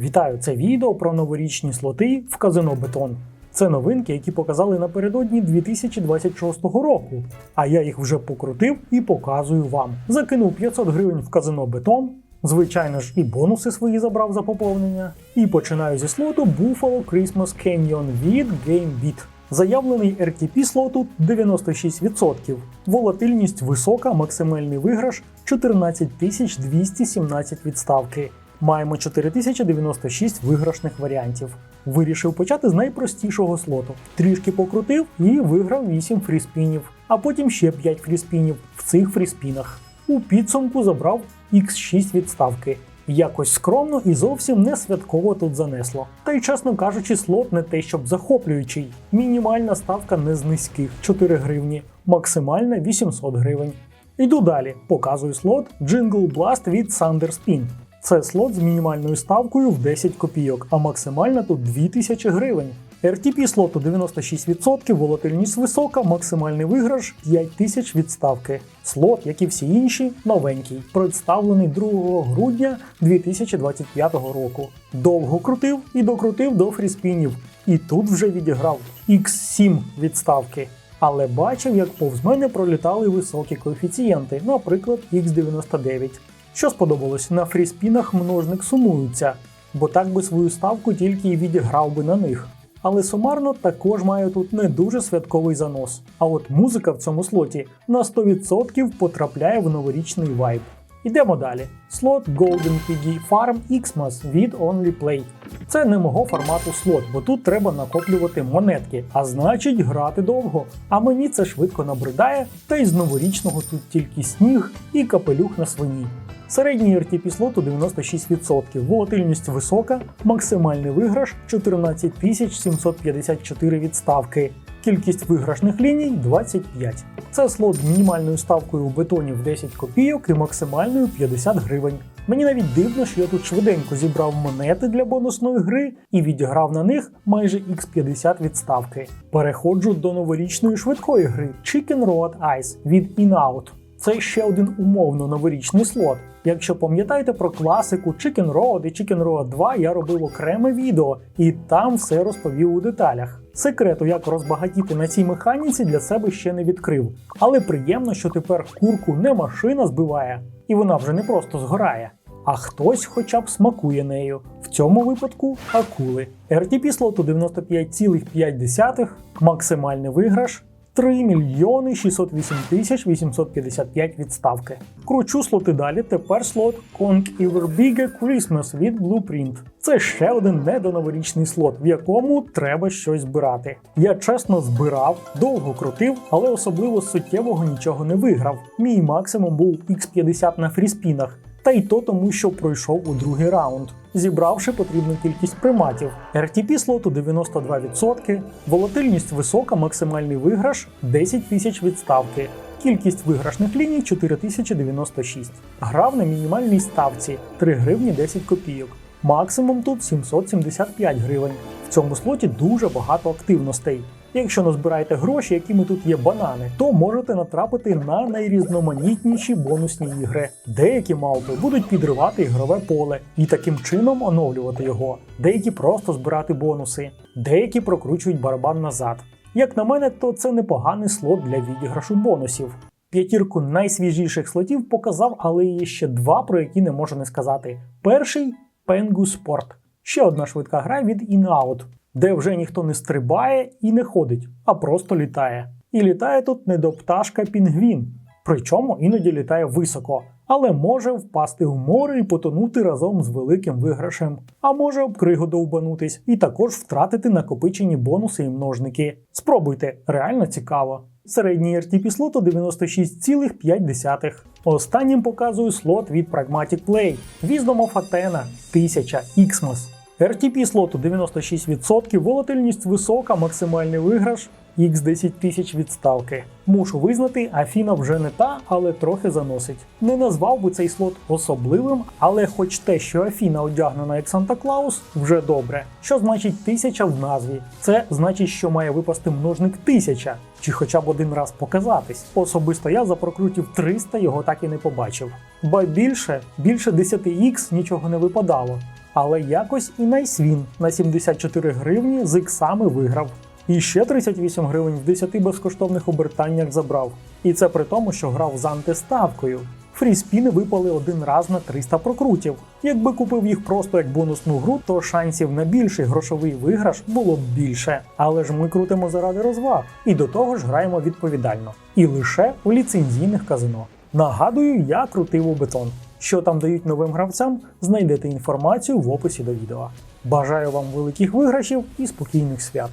Вітаю! Це відео про новорічні слоти в казино Бетон. Це новинки, які показали напередодні 2026 року. А я їх вже покрутив і показую вам. Закинув 500 гривень в казино Бетон. Звичайно ж, і бонуси свої забрав за поповнення. І починаю зі слоту Buffalo Christmas Canyon від GameBeat. Заявлений RTP слоту 96%. Волатильність висока, максимальний виграш 14217 відставки. Маємо 4096 виграшних варіантів. Вирішив почати з найпростішого слоту. Трішки покрутив і виграв 8 фріспінів, а потім ще 5 фріспінів в цих фріспінах. У підсумку забрав X6 відставки. Якось скромно і зовсім не святково тут занесло. Та й, чесно кажучи, слот не те, щоб захоплюючий. Мінімальна ставка не з низьких 4 гривні, максимальна 800 гривень. Йду далі, показую слот Jingle Blast від Sunderspin. Це слот з мінімальною ставкою в 10 копійок, а максимальна тут 2000 гривень. RTP слоту 96%, волатильність висока, максимальний виграш 5000 відставки. Слот, як і всі інші, новенький, представлений 2 грудня 2025 року. Довго крутив і докрутив до фріспінів. І тут вже відіграв X7 відставки. Але бачив, як повз мене пролітали високі коефіцієнти, наприклад, X99. Що сподобалось, на фріспінах множник сумується, бо так би свою ставку тільки й відіграв би на них. Але сумарно також маю тут не дуже святковий занос. А от музика в цьому слоті на 100% потрапляє в новорічний вайб. Ідемо далі. Слот Golden Piggy Farm Xmas від OnlyPlay. Це не мого формату слот, бо тут треба накоплювати монетки, а значить грати довго. А мені це швидко набридає, та й з новорічного тут тільки сніг і капелюх на свині. Середній RTP слоту 96%, волатильність висока, максимальний виграш 14 754 відставки. Кількість виграшних ліній 25. Це слот з мінімальною ставкою у бетоні в 10 копійок і максимальною 50 гривень. Мені навіть дивно, що я тут швиденько зібрав монети для бонусної гри і відіграв на них майже x50 відставки. Переходжу до новорічної швидкої гри Chicken Road Ice від In-Out. Це ще один умовно новорічний слот. Якщо пам'ятаєте про класику Chicken Road і Chicken Road 2, я робив окреме відео і там все розповів у деталях. Секрету, як розбагатіти на цій механіці, для себе ще не відкрив. Але приємно, що тепер курку не машина збиває, і вона вже не просто згорає. А хтось хоча б смакує нею. В цьому випадку акули. RTP слоту 95,5, максимальний виграш 3 мільйони 608 тисяч 855 відставки. Кручу слоти далі. Тепер слот Kong Ever Christmas від Blueprint. Це ще один недоноворічний слот, в якому треба щось збирати. Я чесно збирав, довго крутив, але особливо суттєвого нічого не виграв. Мій максимум був X50 на фріспінах. Та й то тому, що пройшов у другий раунд, зібравши потрібну кількість приматів. RTP слоту 92%, волатильність висока, максимальний виграш 10 тисяч відставки. Кількість виграшних ліній 4096. Грав на мінімальній ставці 3 гривні 10 копійок. Максимум тут 775 гривень. В цьому слоті дуже багато активностей. Якщо назбираєте гроші, якими тут є банани, то можете натрапити на найрізноманітніші бонусні ігри. Деякі мавпи будуть підривати ігрове поле і таким чином оновлювати його. Деякі просто збирати бонуси, деякі прокручують барабан назад. Як на мене, то це непоганий слот для відіграшу бонусів. П'ятірку найсвіжіших слотів показав, але є ще два, про які не можу не сказати. Перший Pengu Sport. Ще одна швидка гра від In-Out, де вже ніхто не стрибає і не ходить, а просто літає. І літає тут не до пташка пінгвін, причому іноді літає високо, але може впасти в море і потонути разом з великим виграшем, а може об кригу довбанутись і також втратити накопичені бонуси і множники. Спробуйте, реально цікаво. Середній RTP слоту 96,5. Останнім показую слот від Pragmatic Play. Wisdom of Athena 1000 Xmas. RTP слоту 96%, волатильність висока, максимальний виграш X10 тисяч відставки. Мушу визнати, Афіна вже не та, але трохи заносить. Не назвав би цей слот особливим, але хоч те, що Афіна одягнена як Санта Клаус, вже добре. Що значить тисяча в назві? Це значить, що має випасти множник тисяча, чи хоча б один раз показатись. Особисто я за прокрутів 300 його так і не побачив. Ба більше, більше 10х нічого не випадало. Але якось і Найсвін на 74 гривні з іксами виграв. І ще 38 гривень в 10 безкоштовних обертаннях забрав. І це при тому, що грав з антиставкою. Фріспіни випали один раз на 300 прокрутів. Якби купив їх просто як бонусну гру, то шансів на більший грошовий виграш було б більше. Але ж ми крутимо заради розваг. І до того ж граємо відповідально. І лише у ліцензійних казино. Нагадую, я крутив у бетон. Що там дають новим гравцям, знайдете інформацію в описі до відео. Бажаю вам великих виграшів і спокійних свят.